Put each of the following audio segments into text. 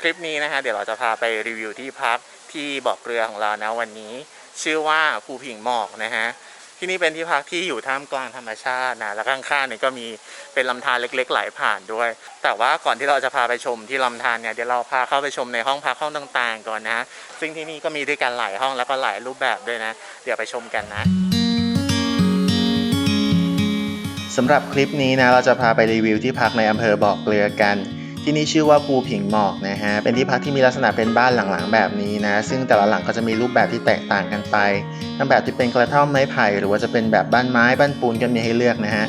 คลิปนี้นะฮะเดี๋ยวเราจะพาไปรีวิวที่พักที่บ่อเกลือของเรานะวันนี้ ชื่อว่าภูผิงหมอกนะฮะที่นี่เป็นที่พักที่อยู่ท่ามกลางธรรมชาตินะแล้วข้างๆเนี่ยก็มีเป็นลำธารเล็กๆไหลผ่านด้วย แต่ว่าก่อนที่เราจะพาไปชมที่ลำธารเนี่ยเดี๋ยวเราพาเข้าไปชมในห้องพักห้องต่างๆ ก่อนนะซึ่งที่นี่ก็มีด้วยกันหลายห้องแล้วก็หลายรูปแบบด้วยนะ เดี๋ยวไปชมกันนะสำหรับคลิปนี้นะเราจะพาไปรีวิวที่พักในอำเภอบ่อเกลือกัน ที่นี่ชื่อว่าภูผิงหมอกนะฮะ เป็นที่พักที่มีลักษณะเป็นบ้านหลังๆแบบนี้นะ ซึ่งแต่ละหลังก็จะมีรูปแบบที่แตกต่างกันไป ทั้งแบบที่เป็นกระท่อมไม้ไผ่หรือว่าจะเป็นแบบบ้านไม้บ้านปูนก็มีให้เลือกนะฮะ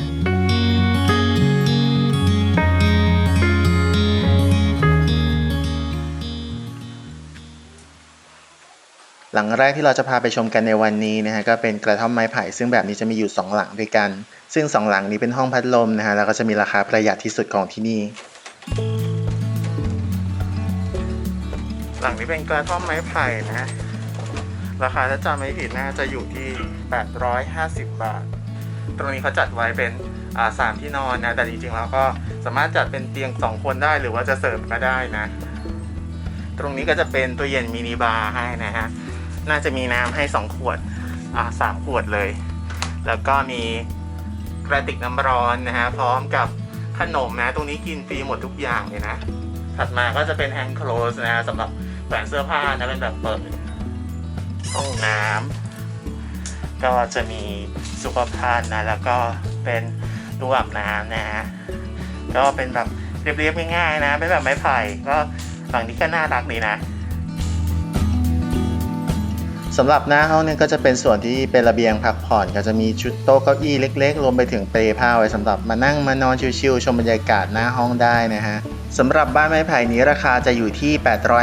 หลังแรกที่เราจะพาไปชมกันในวันนี้นะฮะก็เป็นกระท่อมไม้ไผ่ซึ่งแบบนี้จะมีอยู่ 2 หลังด้วยกัน ซึ่ง 2 หลังนี้เป็นห้องพัดลมนะฮะแล้วก็จะมีราคาประหยัดที่สุดของที่นี่ หลังนี้เป็นกระท่อมไม้ไผ่นะ ราคาถ้าจำไม่ผิดน่าจะอยู่ที่ 850 บาท ตรงนี้เขาจัดไว้เป็นสามที่นอนนะ แต่จริงๆแล้วก็สามารถจัดเป็นเตียง 2 คนได้หรือว่าจะเสริมก็ได้นะ ตรงนี้ก็จะเป็นตู้เย็นมินิบาร์ให้นะฮะ น่าจะมีน้ำให้ 2 ขวดอ่าสามขวดเลย แล้วก็มีกระติกน้ำร้อนนะฮะ พร้อมกับ ขนมนะ ตรงนี้กินฟรีหมดทุกอย่างเลยนะ ถัดมาก็จะเป็นแฮงโคลสนะสำหรับแขวนเสื้อผ้านะเป็นแบบเปิดห้องน้ำก็จะมีสุขภัณฑ์นะ แล้วก็เป็นรูอาบน้ำนะฮะก็เป็นแบบเรียบๆง่ายๆนะเป็นแบบไม้ไผ่ก็หลังนี้ก็น่ารักดีนะ สำหรับหน้าห้องเนี่ยก็จะเป็นส่วนที่เป็นระเบียงพักผ่อน ก็จะมีชุดโต๊ะเก้าอี้เล็ก ๆ รวมไปถึงเปลผ้าไว้สำหรับมานั่งมานอนชิลๆชมบรรยากาศหน้าห้องได้นะฮะสำหรับบ้านไม้ไผ่นี้ราคาจะอยู่ที่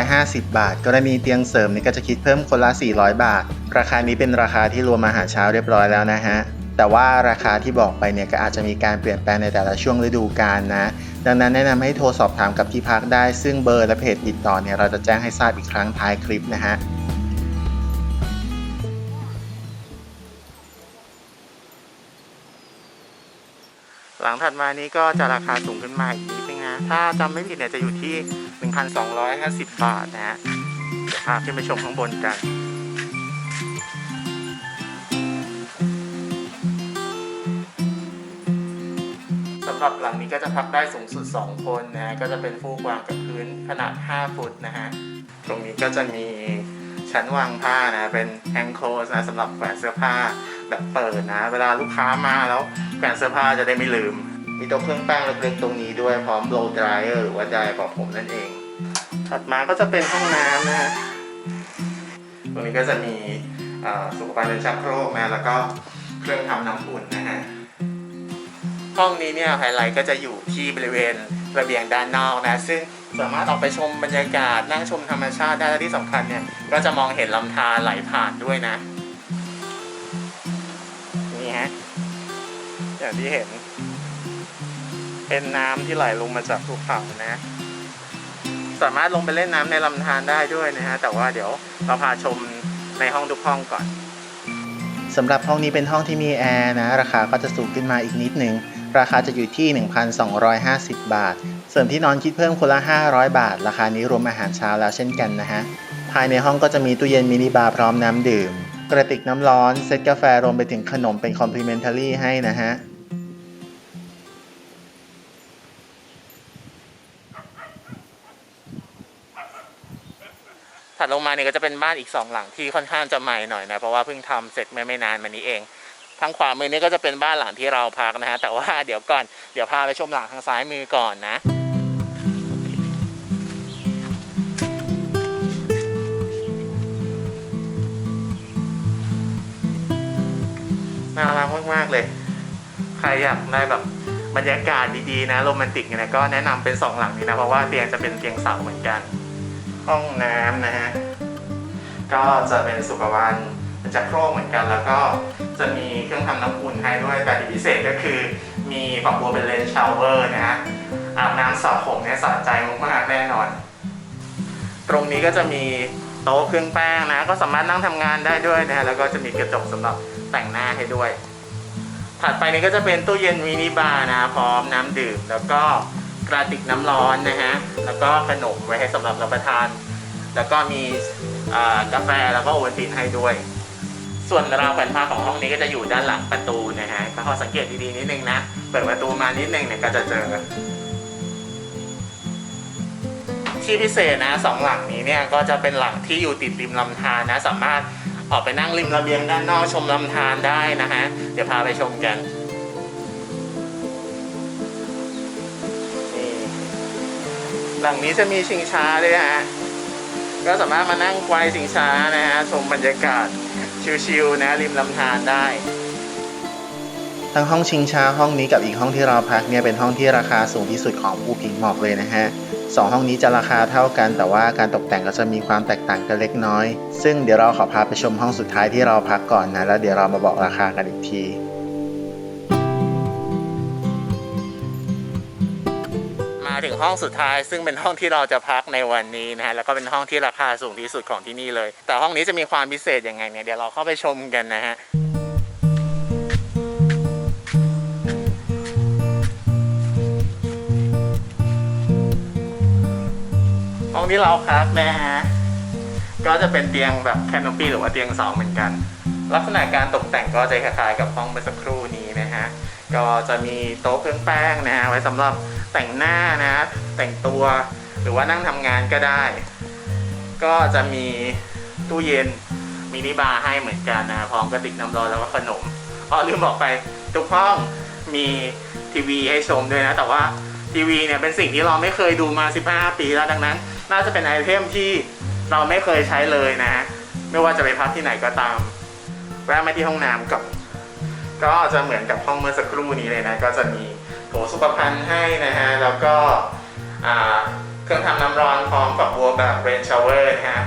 850 บาท กรณีเตียงเสริมนี่ก็จะคิดเพิ่มคนละ 400 บาท ราคานี้เป็นราคาที่รวมอาหารเช้าเรียบร้อยแล้วนะฮะแต่ว่าราคาที่บอกไปเนี่ยก็อาจจะมีการเปลี่ยนแปลงในแต่ละช่วงฤดูกาลนะ ดังนั้นแนะนำให้โทรสอบถามกับที่พักได้ ซึ่งเบอร์และเพจติดต่อเนี่ยเราจะแจ้งให้ทราบอีกครั้งท้ายคลิปนะฮะ ลังถัดมานี้ก็จะราคาสูงขึ้นมาอีกนิดนึงนะ ถ้าจำไม่ผิดเนี่ยจะอยู่ที่ 1,250 บาทนะฮะเดี๋ยวพาขึ้นไปชมข้างบนกันสำหรับหลังนี้ก็จะพักได้สูงสุด 2 คนนะฮะก็จะเป็นฟูกวางกับพื้นขนาด 5 ฟุตนะฮะ ตรงนี้ก็จะมีชั้นวางผ้านะ เป็นแฮงโคสนะสำหรับแขวนเสื้อผ้าแบบเปิดนะ เวลาลูกค้ามาแล้ว แขวนเสื้อผ้าจะได้ไม่ลืม มีโต๊ะเครื่องแป้งเล็กๆตรงนี้ด้วยพร้อมโบว์ดรายเออร์หรือว่าดร์ของผมนั่นเอง ถัดมาก็จะเป็นห้องน้ำนะฮะตรงนี้ก็จะมีสุขภัณฑ์เป็นชักโครกนะแล้วก็เครื่องทำน้ำอุ่นนะฮะห้องนี้เนี่ยไฮไลท์ก็จะอยู่ที่บริเวณระเบียงด้านนอกนะ ซึ่งสามารถออกไปชมบรรยากาศนั่งชมธรรมชาติได้และที่สำคัญเนี่ยก็จะมองเห็นลำธารไหลผ่านด้วยนะ อย่างที่เห็น เป็นน้ำที่ไหลลงมาจากภูเขานะ สามารถลงไปเล่นน้ำในลำธารได้ด้วยนะฮะ แต่ว่าเดี๋ยวเราพาชมในห้องทุกห้องก่อนสำหรับห้องนี้เป็นห้องที่มีแอร์นะ ราคาก็จะสูงขึ้นมาอีกนิดนึงราคาจะอยู่ที่ 1,250 บาทส่วนที่นอนคิดเพิ่มคนละ 500 บาท ราคานี้รวมอาหารเช้าแล้วเช่นกันนะฮะ ภายในห้องก็จะมีตู้เย็นมินิบาร์พร้อมน้ำดื่ม กระติกน้ำร้อน เซตกาแฟรวมไปถึงขนมเป็นคอมพลีเมนท a รี่ให้นะฮะถัดลงมาเนี่ยก็จะเป็นบ้านอีกสองหลังที่ค่อนข้างจะใหม่หน่อยนะเพราะว่าเพิ่งทำเสร็จไม่ไม่นานมานี้เอง ทางขวามือนี่ก็จะเป็นบ้านหลังที่เราพักนะฮะแต่ว่าเดี๋ยวก่อนเดี๋ยวพาไปชมหลังทางซ้ายมือก่อนนะ รักมากๆเลย ใครอยากได้แบบบรรยากาศดีๆนะโรแมนติกเนี่ยนะก็แนะนำเป็นสองหลังนี้นะเพราะว่าเตียงจะเป็นเตียงเสาเหมือนกัน ห้องน้ำนะฮะก็จะเป็นสุขภัณฑ์เป็นจักรโครกเหมือนกัน แล้วก็จะมีเครื่องทำน้ำอุ่นให้ด้วยแต่ที่พิเศษก็คือ มีฝักบัวเป็นเลนชาวเวอร์นะฮะอาบน้ำสระผมเนี่ยสะใจมากๆแน่นอน ตรงนี้ก็จะมีโต๊ะเครื่องแป้งนะ ก็สามารถนั่งทำงานได้ด้วยนะฮะแล้วก็จะมีกระจกสำหรับ แต่งหน้าให้ด้วย ถัดไปนี้ก็จะเป็นตู้เย็นมินิบาร์นะพร้อมน้ำดื่ม แล้วก็กระติกน้ำร้อนนะฮะแล้วก็ขนมไว้ให้สำหรับรับประทาน แล้วก็มีกาแฟแล้วก็โอวัลตินให้ด้วย ส่วนราวแขวนผ้าของห้องนี้ก็จะอยู่ด้านหลังประตูนะฮะก็ขอสังเกตดีๆนิดนึงนะเปิดประตูมานิดนึงเนี่ยก็จะเจอที่พิเศษนะสองหลังนี้เนี่ยก็จะเป็นหลังที่อยู่ติดริมลำธารนะ สามารถ ออกไปนั่งริมระเบียงด้านนอกชมลำธารได้นะฮะ เดี๋ยวพาไปชมกันหลังนี้จะมีชิงช้าด้วยฮะ ก็สามารถมานั่งไกวชิงช้านะฮะ ชมบรรยากาศชิลๆนะริมลำธารได้ ทั้งห้องชิงช้าห้องนี้กับอีกห้องที่เราพักเนี่ยเป็นห้องที่ราคาสูงที่สุดของภูพิงหมอกเลยนะฮะ สองห้องนี้จะราคาเท่ากัน แต่ว่าการตกแต่งก็จะมีความแตกต่างกันเล็กน้อย ซึ่งเดี๋ยวเราขอพาไปชมห้องสุดท้ายที่เราพักก่อนนะ แล้วเดี๋ยวเรามาบอกราคากันอีกทีมาถึงห้องสุดท้ายซึ่งเป็นห้องที่เราจะพักในวันนี้นะฮะแล้วก็เป็นห้องที่ราคาสูงที่สุดของที่นี่เลย แต่ห้องนี้จะมีความพิเศษยังไงเนี่ยเดี๋ยวเราเข้าไปชมกันนะฮะ ที่เราพักนะฮะ ก็จะเป็นเตียงแบบแคนโนปีหรือว่าเตียงสองเหมือนกัน ลักษณะการตกแต่งก็จะคล้ายๆกับห้องเมื่อสักครู่นี้นะฮะ ก็จะมีโต๊ะเครื่องแป้งนะฮะไว้สำหรับแต่งหน้านะแต่งตัวหรือว่านั่งทำงานก็ได้ ก็จะมีตู้เย็นมินิบาร์ให้เหมือนกันนะพร้อมกระติกน้ำร้อนแล้วก็ขนมอ๋อลืมบอกไปทุกห้องมีทีวีให้ชมด้วยนะ แต่ว่า ทีวีเนี่ยเป็นสิ่งที่เราไม่เคยดูมา 15 ปีแล้วดังนั้น น่าจะเป็นไอเทมที่เราไม่เคยใช้เลยนะ ไม่ว่าจะไปพักที่ไหนก็ตาม แวะมาที่ห้องน้ำก่อนก็จะเหมือนกับห้องเมื่อสักครู่นี้เลยนะ ก็จะมีโถสุขภัณฑ์ให้นะฮะ แล้วก็เครื่องทำน้ำร้อนพร้อมกับบัวแบบเรนชาวเวอร์นะฮะ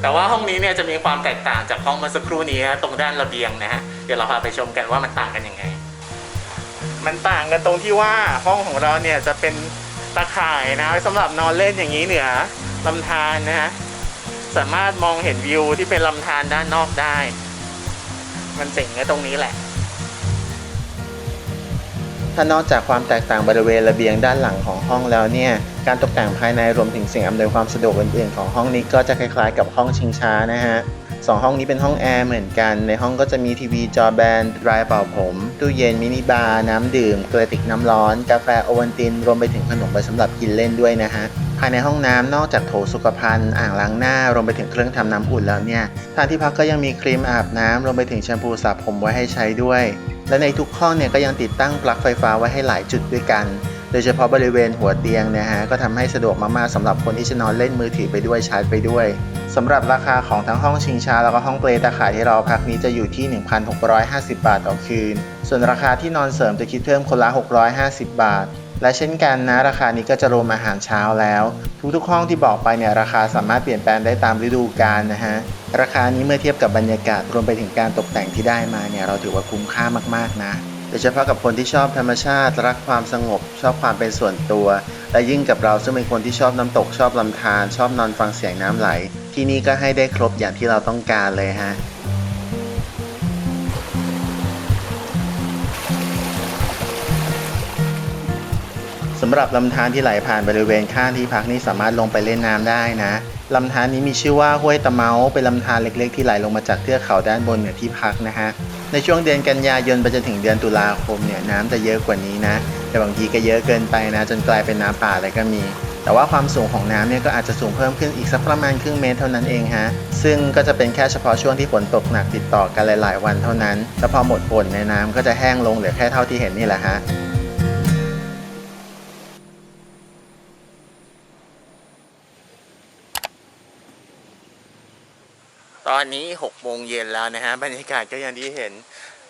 แต่ว่าห้องนี้เนี่ยจะมีความแตกต่างจากห้องเมื่อสักครู่นี้ตรงด้านระเบียงนะฮะ เดี๋ยวเราพาไปชมกันว่ามันต่างกันยังไง มันต่างกันตรงที่ว่าห้องของเราเนี่ยจะเป็นตะข่ายนะสำหรับนอนเล่นอย่างนี้เหนือลำธารนะฮะสามารถมองเห็นวิวที่เป็นลำธารด้านนอกได้ มันเจ๋งในตรงนี้แหละ ถ้านอกจากความแตกต่างบริเวณระเบียงด้านหลังของห้องแล้วเนี่ย การตกแต่งภายในรวมถึงสิ่งอำนวยความสะดวกอื่นๆของห้องนี้ก็จะคล้ายๆ กับห้องชิงช้านะฮะ สองห้องนี้เป็นห้องแอร์เหมือนกัน ในห้องก็จะมีทีวีจอแบนดรายเป่าผม ตู้เย็นมินิบาร์น้ำดื่มกระติกน้ำร้อน กาแฟโอวัลติน รวมไปถึงขนมไว้สำหรับกินเล่นด้วยนะฮะ ภายในห้องน้ำนอกจากโถสุขภัณฑ์อ่างล้างหน้ารวมไปถึงเครื่องทำน้ำอุ่นแล้วเนี่ยทางที่พักก็ยังมีครีมอาบน้ำรวมไปถึงแชมพูสระผมไว้ให้ใช้ด้วย และในทุกห้องเนี่ยก็ยังติดตั้งปลั๊กไฟฟ้าไว้ให้หลายจุดด้วยกัน โดยเฉพาะบริเวณหัวเตียงนะฮะก็ทำให้สะดวกมากๆสำหรับคนที่จะนอนเล่นมือถือไปด้วยชาร์จไปด้วยสำหรับราคาของทั้งห้องชิงชาแล้วก็ห้องเปลตะข่ายที่เราพักนี้จะอยู่ที่ 1,650 บาทต่อคืน ส่วนราคาที่นอนเสริมจะคิดเพิ่มคนละ 650 บาทและเช่นกันนะราคานี้ก็จะรวมอาหารเช้าแล้ว ทุกๆห้องที่บอกไปเนี่ยราคาสามารถเปลี่ยนแปลงได้ตามฤดูกาลนะฮะราคานี้เมื่อเทียบกับบรรยากาศรวมไปถึงการตกแต่งที่ได้มาเนี่ยเราถือว่าคุ้มค่ามากๆนะ ดยเฉพาะกับคนที่ชอบธรรมชาติ รักความสงบ ชอบความเป็นส่วนตัว และยิ่งกับเราซึ่งเป็นคนที่ชอบน้ำตกชอบลำธารชอบนอนฟังเสียงน้ำไหล ที่นี่ก็ให้ได้ครบอย่างที่เราต้องการเลยฮะสำหรับลำธารที่ไหลผ่านบริเวณข้างที่พักนี่สามารถลงไปเล่นน้ำได้นะ ลำธารนี้มีชื่อว่าห้วยตะเมาเป็นลำธารเล็กๆ ที่ไหลลงมาจากเทือกเขาด้านบนเหนือที่พักนะฮะ ในช่วงเดือนกันยายนไปจนถึงเดือนตุลาคมเนี่ยน้ำจะเยอะกว่านี้นะ แต่บางทีก็เยอะเกินไปนะ จนกลายเป็นน้ำป่าเลยก็มี แต่ว่าความสูงของน้ำเนี่ยก็อาจจะสูงเพิ่มขึ้นอีกสักประมาณครึ่งเมตรเท่านั้นเองฮะ ซึ่งก็จะเป็นแค่เฉพาะช่วงที่ฝนตกหนักติดต่อกันหลาย ๆ วันเท่านั้น แล้วพอหมดฝนในน้ำก็จะแห้งลงเหลือแค่เท่าที่เห็นนี่แหละฮะ วันนี้6โมงเย็นแล้วนะฮะบรรยากาศก็อย่างที่เห็น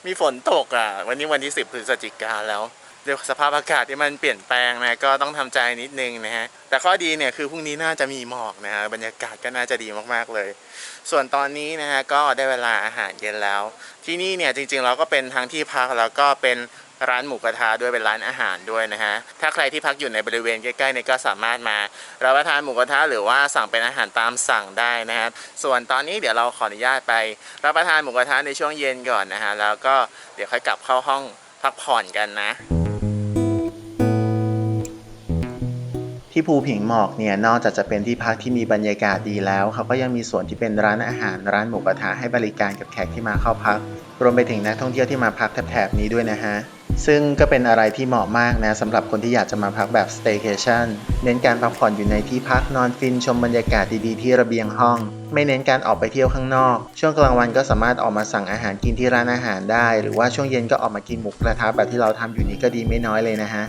มีฝนตกอะ วันนี้วันที่ 10พฤศจิกาแล้ว ดี๋ยวสภาพอากาศที่มันเปลี่ยนแปลงนะก็ต้องทำใจนิดนึงนะฮะแต่ข้อดีเนี่ยคือพรุ่งนี้น่าจะมีหมอกนะฮะบรรยากาศก็น่าจะดีมากๆเลย ส่วนตอนนี้นะฮะก็ได้เวลาอาหารเย็นแล้ว ที่นี่เนี่ยจริงๆเราก็เป็นทั้งที่พักแล้วก็เป็นร้านหมูกระทะด้วยเป็นร้านอาหารด้วยนะฮะ ถ้าใครที่พักอยู่ในบริเวณใกล้ๆเนี่ยก็สามารถมารับประทานหมูกระทะหรือว่าสั่งเป็นอาหารตามสั่งได้นะฮะ ส่วนตอนนี้เดี๋ยวเราขออนุญาตไปรับประทานหมูกระทะในช่วงเย็นก่อนนะฮะ แล้วก็เดี๋ยวค่อยกลับเข้าห้องพักผ่อนกันนะ ที่ภูผิงหมอกเนี่ยนอกจากจะเป็นที่พักที่มีบรรยากาศดีแล้วเขาก็ยังมีส่วนที่เป็นร้านอาหารร้านหมูกระทะให้บริการกับแขกที่มาเข้าพัก รวมไปถึงนักท่องเที่ยวที่มาพักแถบนี้ด้วยนะฮะซึ่งก็เป็นอะไรที่เหมาะมากนะสำหรับคนที่อยากจะมาพักแบบ staycation เน้นการพักผ่อนอยู่ในที่พักนอนฟินชมบรรยากาศดีๆที่ระเบียงห้อง ไม่เน้นการออกไปเที่ยวข้างนอก ช่วงกลางวันก็สามารถออกมาสั่งอาหารกินที่ร้านอาหารได้ หรือว่าช่วงเย็นก็ออกมากินหมูกระทะแบบที่เราทำอยู่นี้ก็ดีไม่น้อยเลยนะฮะ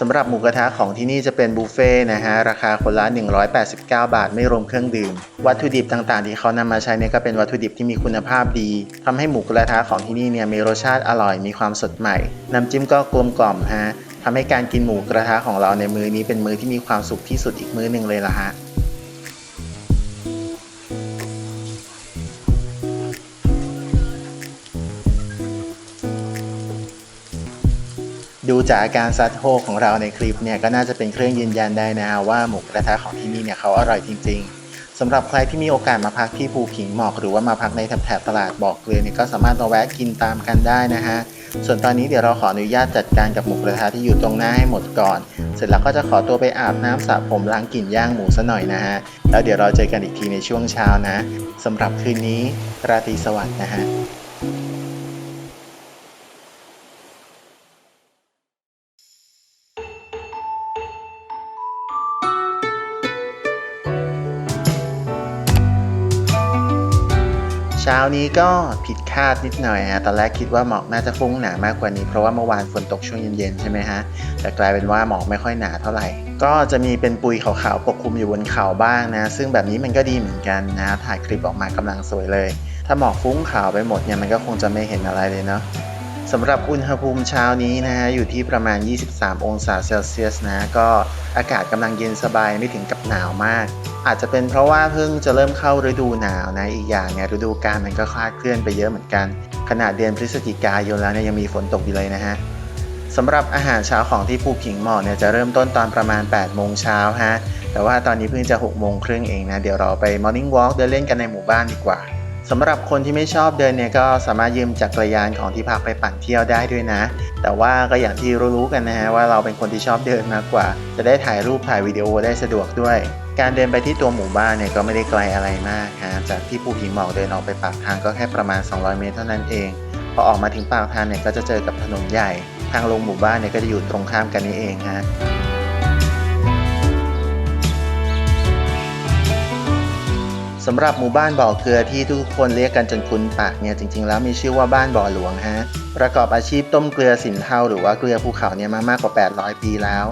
สำหรับหมูกระทะของที่นี่จะเป็นบุฟเฟ่ต์นะฮะราคาคนละ 189 บาท ไม่รวมเครื่องดื่ม วัตถุดิบต่างๆ ที่เขานำมาใช้เนี่ยก็เป็นวัตถุดิบที่มีคุณภาพดีทำให้หมูกระทะของที่นี่เนี่ยมีรสชาติอร่อยมีความสดใหม่ น้ำจิ้มก็กลมกล่อมฮะทำให้การกินหมูกระทะของเราในมื้อนี้เป็นมื้อที่มีความสุขที่สุดอีกมื้อหนึ่งเลยล่ะฮะ ดูจากอาการซัดโฮของเราในคลิปเนี่ยก็น่าจะเป็นเครื่องยืนยันได้นะฮะว่าหมูกระทะของที่นี่เนี่ยเขาอร่อยจริง ๆสำหรับใครที่มีโอกาสมาพักที่ภูผิงหมอก หรือว่ามาพักในแถบตลาดบอกเกลือเนี่ยก็สามารถมาแวะกินตามกันได้นะฮะส่วนตอนนี้เดี๋ยวเราขออนุญาตจัดการกับหมูกระทะที่อยู่ตรงหน้าให้หมดก่อน เสร็จแล้วก็จะขอตัวไปอาบน้ำสระผมล้างกลิ่นย่างหมูซะหน่อยนะฮะแล้วเดี๋ยวเราเจอกันอีกทีในช่วงเช้านะสำหรับคืนนี้ราตรีสวัสดิ์นะฮะ เช้านี้ก็ผิดคาดนิดหน่อยฮะ ตอนแรกคิดว่าหมอกน่าจะฟุ้งหนามากกว่านี้ เพราะว่าเมื่อวานฝนตกช่วงเย็นๆใช่ไหมฮะ แต่กลายเป็นว่าหมอกไม่ค่อยหนาเท่าไหร่ ก็จะมีเป็นปุยขาวๆปกคลุมอยู่บนเขาบ้างนะ ซึ่งแบบนี้มันก็ดีเหมือนกันนะ ถ่ายคลิปออกมากำลังสวยเลย ถ้าหมอกฟุ้งขาวไปหมดเนี่ยมันก็คงจะไม่เห็นอะไรเลยเนาะ สำหรับอุณหภูมิเช้านี้นะฮะอยู่ที่ประมาณ 23 องศาเซลเซียสนะก็อากาศกำลังเย็นสบายไม่ถึงกับหนาวมาก อาจจะเป็นเพราะว่าเพิ่งจะเริ่มเข้าฤดูหนาวนะอีกอย่างเนี่ยฤดูกาลมันก็คลาดเคลื่อนไปเยอะเหมือนกัน ขนาดเดือนพฤศจิกายนแล้วเนี่ยยังมีฝนตกอยู่เลยนะฮะสำหรับอาหารเช้าของที่ภูผิงหมอกเนี่ยจะเริ่มต้นตอนประมาณ 8 โมงเช้าฮะแต่ว่าตอนนี้เพิ่งจะ 6 โมงครึ่งเองนะ เดี๋ยวเราไป Morning Walk เดินเล่นกันในหมู่บ้านดีกว่า สำหรับคนที่ไม่ชอบเดินเนี่ยก็สามารถยืมจักรยานของที่พักไปปั่นเที่ยวได้ด้วยนะ แต่ว่าก็อย่างที่รู้ๆกันนะฮะว่าเราเป็นคนที่ชอบเดินมากกว่า จะได้ถ่ายรูปถ่ายวิดีโอได้สะดวกด้วย การเดินไปที่ตัวหมู่บ้านเนี่ยก็ไม่ได้ไกลอะไรมากฮะจากที่ภูหินหมอกเดินออกไปปากทางก็แค่ประมาณ 200 เมตรเท่านั้นเอง พอออกมาถึงปากทางเนี่ยก็จะเจอกับถนนใหญ่ ทางลงหมู่บ้านเนี่ยก็จะอยู่ตรงข้ามกันนี่เองฮะ สำหรับหมู่บ้านบ่อเกลือที่ทุกคนเรียกกันจนคุ้นปากเนี่ยจริงๆ แล้วมีชื่อว่าบ้านบ่อหลวงฮะประกอบอาชีพต้มเกลือสินเทาหรือว่าเกลือภูเขาเนี่ยมามากกว่า 800 ปีแล้ว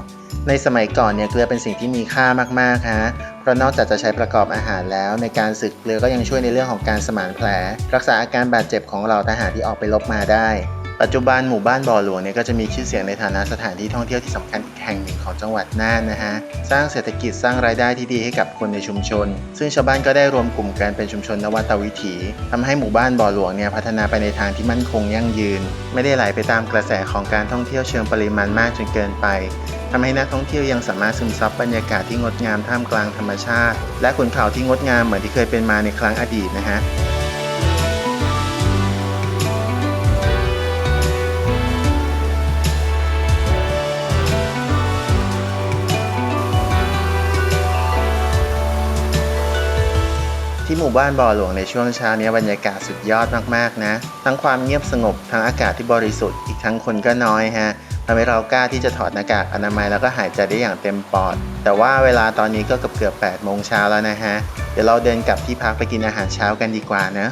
ในสมัยก่อนเนี่ยเกลือเป็นสิ่งที่มีค่ามากๆฮะเพราะนอกจากจะใช้ประกอบอาหารแล้ว ในการสึกเกลือก็ยังช่วยในเรื่องของการสมานแผล รักษาอาการบาดเจ็บของเราทหารที่ออกไปรบมาได้ ปัจจุบันหมู่บ้านบ่อหลวงเนี่ยก็จะมีชื่อเสียงในฐานะสถานที่ท่องเที่ยวที่สำคัญอีกแห่งหนึ่งของจังหวัดน่านนะฮะ สร้างเศรษฐกิจสร้างรายได้ที่ดีให้กับคนในชุมชน ซึ่งชาวบ้านก็ได้รวมกลุ่มกันเป็นชุมชนนวัตวิถีทำให้หมู่บ้านบ่อหลวงเนี่ยพัฒนาไปในทางที่มั่นคงยั่งยืน ไม่ได้ไหลไปตามกระแสของการท่องเที่ยวเชิงปริมาณมากจนเกินไปทำให้นักท่องเที่ยวยังสามารถซึมซับบรรยากาศที่งดงามท่ามกลางธรรมชาติ และขุนเขาที่งดงามเหมือนที่เคยเป็นมาในครั้งอดีตนะฮะ ที่หมู่บ้านบ่อหลวงในช่วงเช้านี้บรรยากาศสุดยอดมากๆนะ ทั้งความเงียบสงบ ทั้งอากาศที่บริสุทธิ์ อีกทั้งคนก็น้อยฮะทำให้เรากล้าที่จะถอดหน้ากากอนามัยแล้วก็หายใจได้อย่างเต็มปอด แต่ว่าเวลาตอนนี้ก็เกือบเกือบ8โมงเช้าแล้วนะฮะ เดี๋ยวเราเดินกลับที่พักไปกินอาหารเช้ากันดีกว่านะ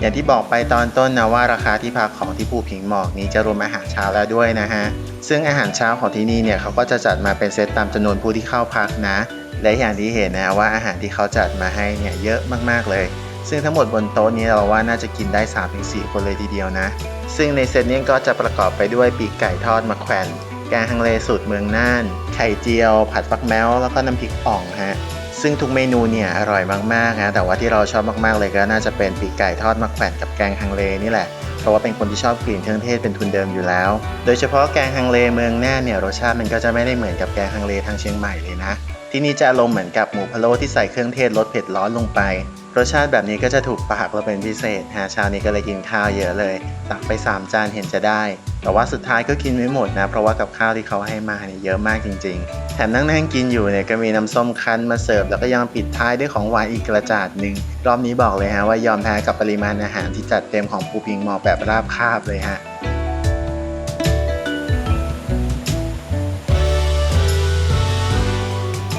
อย่างที่บอกไปตอนต้นนะว่าราคาที่พักของที่ภูผิงหมอกนี้จะรวมอาหารเช้าแล้วด้วยนะฮะ ซึ่งอาหารเช้าของที่นี่เนี่ยเขาก็จะจัดมาเป็นเซตตามจำนวนผู้ที่เข้าพักนะ และอย่างที่เห็นนะว่าอาหารที่เขาจัดมาให้เนี่ยเยอะมากๆเลย ซึ่งทั้งหมดบนโต๊ะนี้เราว่าน่าจะกินได้ 3-4 คนเลยทีเดียวนะ ซึ่งในเซตนี้ก็จะประกอบไปด้วยปีกไก่ทอดมะแขวนแกงฮังเลสูตรเมืองน่าน ไข่เจียว ผัดฟักแมวแล้วก็น้ำพริกอ่องฮะ ซึ่งทุกเมนูเนี่ยอร่อยมากๆนะแต่ว่าที่เราชอบมากๆเลยก็น่าจะเป็นปีกไก่ทอดมะแขวนกับแกงฮังเลนี่แหละ เพราะว่าเป็นคนที่ชอบกลิ่นเครื่องเทศเป็นทุนเดิมอยู่แล้ว โดยเฉพาะแกงฮังเลเมืองแน่เนี่ยรสชาติมันก็จะไม่ได้เหมือนกับแกงฮังเลทางเชียงใหม่เลยนะ ที่นี่จะอารมณ์เหมือนกับหมูพะโล้ที่ใส่เครื่องเทศรสเผ็ดร้อนลงไป รสชาติแบบนี้ก็จะถูกปากเราเป็นพิเศษฮะเช้านี้ก็เลยกินข้าวเยอะเลย ตักไป 3 จานเห็นจะได้ แต่ว่าสุดท้ายก็กินไม่หมดนะ เพราะว่ากับข้าวที่เขาให้มาเนี่ยเยอะมากจริง ๆ ถมนั่งนั่งกินอยู่เนี่ยก็มีน้ำส้มคั้นมาเสิร์ฟแล้วก็ยังปิดท้ายด้วยของหวานอีกกระจาดหนึ่งรอบนี้บอกเลยฮะว่ายอมแพ้กับปริมาณอาหารที่จัดเต็มของภูพิงมอแบบราบคาบเลยฮะ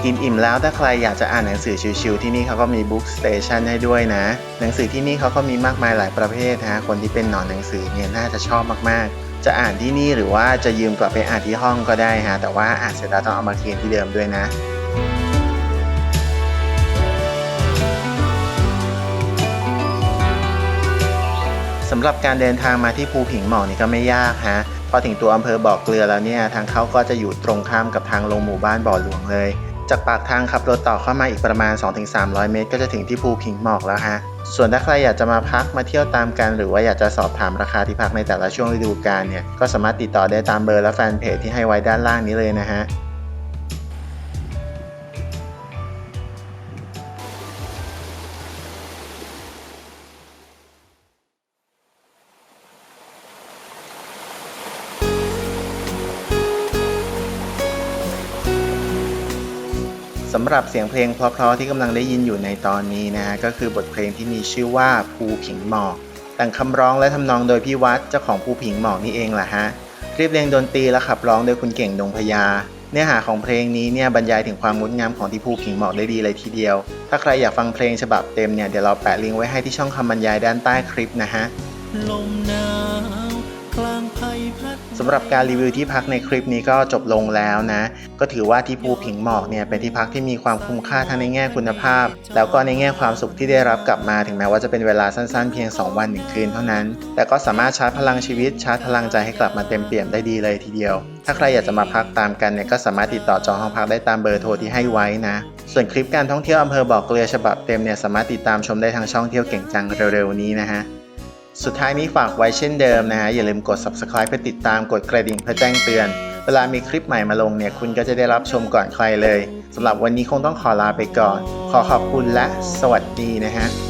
กินอิ่มแล้วถ้าใครอยากจะอ่านหนังสือชิวๆที่นี่เขาก็มีบุ๊กสเตชันให้ด้วยนะ หนังสือที่นี่เขาก็มีมากมายหลายประเภทฮะคนที่เป็นหนอนหนังสือเนี่ยน่าจะชอบมากๆ จะอ่านที่นี่หรือว่าจะยืมกลับไปอ่านที่ห้องก็ได้ฮะแต่ว่าอ่านเสร็จแล้วต้องเอามาเขียนที่เดิมด้วยนะสำหรับการเดินทางมาที่ภูผิงหมอกนี่ก็ไม่ยากฮะพอถึงตัวอำเภอบ่อเกลือแล้วเนี่ยทางเข้าก็จะอยู่ตรงข้ามกับทางลงหมู่บ้านบ่อหลวงเลย จากปากทางขับรถต่อเข้ามาอีกประมาณ 2-300 เมตร ก็จะถึงที่ภูผิงหมอกแล้วฮะ ส่วนถ้าใครอยากจะมาพักมาเที่ยวตามกัน หรือว่าอยากจะสอบถามราคาที่พักในแต่ละช่วงฤดูกาลเนี่ย ก็สามารถติดต่อได้ตามเบอร์และแฟนเพจที่ให้ไว้ด้านล่างนี้เลยนะฮะำหรับเสียงเพลงเพราะๆที่กำลังได้ยินอยู่ในตอนนี้นะฮะก็คือบทเพลงที่มีชื่อว่าภูผิงหมอกแต่งคำร้องและทำนองโดยพี่วัดเจ้าของภูผิงหมอกนี่เองแหละฮะเรียบเรียงดนตรีและขับร้องโดยคุณเก่งดงพญาเนื้อหาของเพลงนี้เนี่ยบรรยายถึงความงดงามของที่ภูผิงหมอกได้ดีเลยทีเดียว ถ้าใครอยากฟังเพลงฉบับเต็มเนี่ยเดี๋ยวเราแปะลิงก์ไว้ให้ที่ช่องคำบรรยายด้านใต้คลิปนะฮะลมหนาวกลางพั สำหรับการรีวิวที่พักในคลิปนี้ก็จบลงแล้วนะ ก็ถือว่าที่ภูผิงหมอกเนี่ยเป็นที่พักที่มีความคุ้มค่าทั้งในแง่คุณภาพ แล้วก็ในแง่ความสุขที่ได้รับกลับมาถึงแม้ว่าจะเป็นเวลาสั้นๆเพียง 2 วันหนึ่งคืนเท่านั้น แต่ก็สามารถชาร์จพลังชีวิตชาร์จพลังใจให้กลับมาเต็มเปี่ยมได้ดีเลยทีเดียว ถ้าใครอยากจะมาพักตามกันเนี่ยก็สามารถติดต่อจองห้องพักได้ตามเบอร์โทรที่ให้ไว้นะ ส่วนคลิปการท่องเที่ยวอำเภอบ่อเกลือฉบับเต็มเนี่ยสามารถติดตามชมได้ทางช่องเที่ยวเก่งจังเร็วๆนี้นะฮะ สุดท้ายนี้ฝากไว้เช่นเดิมนะฮะอย่าลืมกด subscribe เพื่อติดตามกดกระดิ่งเพื่อแจ้งเตือน เวลามีคลิปใหม่มาลงเนี่ยคุณก็จะได้รับชมก่อนใครเลยสำหรับวันนี้คงต้องขอลาไปก่อน ขอขอบคุณและสวัสดีนะฮะ